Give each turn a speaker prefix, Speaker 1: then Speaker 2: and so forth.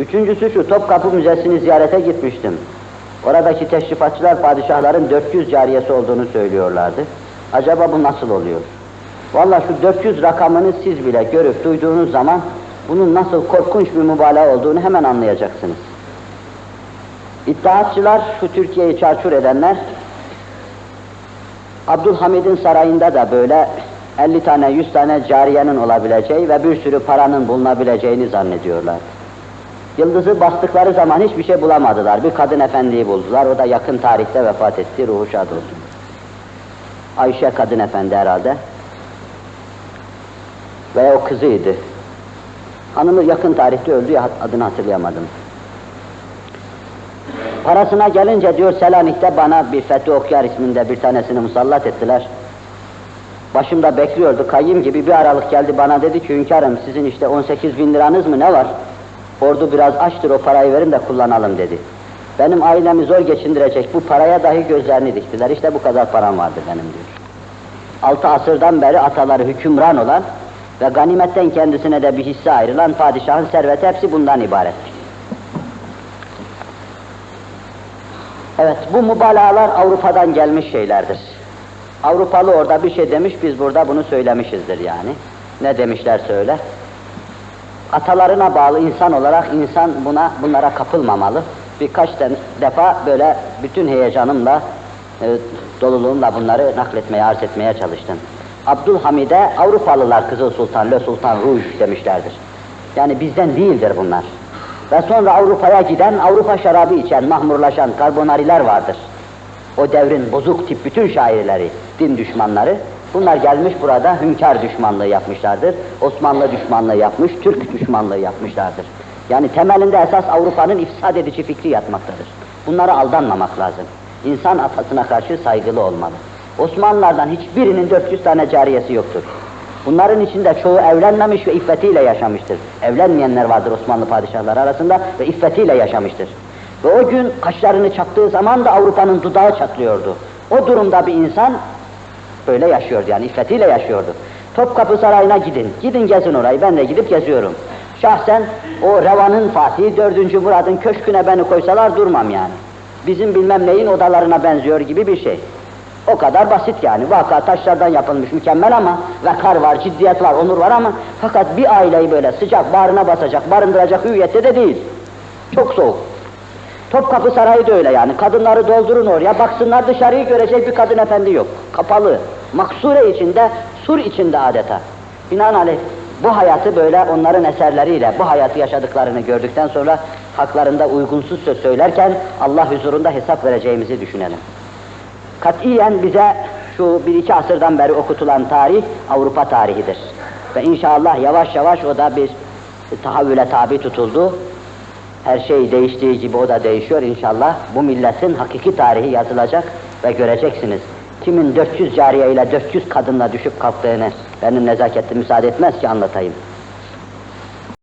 Speaker 1: Üçüncüsü şu, Topkapı Müzesi'ni ziyarete gitmiştim. Oradaki teşrifatçılar padişahların 400 cariyesi olduğunu söylüyorlardı. Acaba bu nasıl oluyor? Vallahi şu 400 rakamını siz bile görüp duyduğunuz zaman bunun nasıl korkunç bir mübalağa olduğunu hemen anlayacaksınız. İddiatçılar, şu Türkiye'yi çarçur edenler, Abdülhamid'in sarayında da böyle 50 tane, 100 tane cariyenin olabileceği ve bir sürü paranın bulunabileceğini zannediyorlar. Yıldızı bastıkları zaman hiçbir şey bulamadılar. Bir kadın efendiyi buldular. O da yakın tarihte vefat etti. Ruhu şad olsun. Ayşe kadın efendi herhalde. Veya o kızıydı. Hanımı yakın tarihte öldü ya adını hatırlayamadım. Parasına gelince diyor Selanik'te bana bir Fethi Okyar isminde bir tanesini musallat ettiler. Başımda bekliyordu, kayyım gibi bir aralık geldi bana dedi ki hünkârım sizin işte 18 bin liranız mı ne var? Ordu biraz açtır o parayı verin de kullanalım dedi. Benim ailemi zor geçindirecek bu paraya dahi gözlerini diktiler. İşte bu kadar param vardı benim diyor. Altı asırdan beri ataları hükümran olan ve ganimetten kendisine de bir hisse ayrılan padişahın serveti hepsi bundan ibaret. Evet, bu mübalağalar Avrupa'dan gelmiş şeylerdir. Avrupalı orada bir şey demiş, biz burada bunu söylemişizdir yani. Ne demişler söyle. Atalarına bağlı insan olarak insan buna bunlara kapılmamalı. Birkaç defa böyle bütün heyecanımla, e, doluluğumla bunları nakletmeye, arz etmeye çalıştım. Abdülhamid'e Avrupalılar Kızıl Sultan, Le Sultan Rouge demişlerdir. Yani bizden değildir bunlar. Ve sonra Avrupa'ya giden, Avrupa şarabı içen, mahmurlaşan karbonariler vardır. O devrin bozuk tip bütün şairleri, din düşmanları, bunlar gelmiş burada hünkâr düşmanlığı yapmışlardır. Osmanlı düşmanlığı yapmış, Türk düşmanlığı yapmışlardır. Yani temelinde esas Avrupa'nın ifsad edici fikri yatmaktadır. Bunlara aldanmamak lazım. İnsan atasına karşı saygılı olmalı. Osmanlılardan hiçbirinin 400 tane cariyesi yoktur. Bunların içinde çoğu evlenmemiş ve iffetiyle yaşamıştır. Evlenmeyenler vardır Osmanlı padişahları arasında ve iffetiyle yaşamıştır. Ve o gün kaşlarını çattığı zaman da Avrupa'nın dudağı çatlıyordu. O durumda bir insan böyle yaşıyordu yani iffetiyle yaşıyordu. Topkapı Sarayı'na gidin, gidin gezin orayı, ben de gidip geziyorum. Şahsen o Revan'ın Fatihi 4. Murad'ın köşküne beni koysalar durmam yani. Bizim bilmem neyin odalarına benziyor gibi bir şey. O kadar basit yani. Vaka taşlardan yapılmış mükemmel ama vakar var, ciddiyet var, onur var ama fakat bir aileyi böyle sıcak bağrına basacak, barındıracak hüviyette de değil. Çok soğuk. Topkapı Sarayı da öyle yani. Kadınları doldurun oraya, baksınlar dışarıyı görecek bir kadın efendi yok. Kapalı, maksure içinde, sur içinde adeta. Binaenaleyh bu hayatı böyle onların eserleriyle bu hayatı yaşadıklarını gördükten sonra haklarında uygunsuz söz söylerken Allah huzurunda hesap vereceğimizi düşünelim. Katiyen bize şu bir iki asırdan beri okutulan tarih Avrupa tarihidir. Ve inşallah yavaş yavaş o da bir tahavvüle tabi tutuldu. Her şey değiştiği gibi o da değişiyor inşallah. Bu milletin hakiki tarihi yazılacak ve göreceksiniz. Kimin 400 cariye ile 400 kadınla düşüp kalktığını benim nezaketim müsaade etmez ki anlatayım.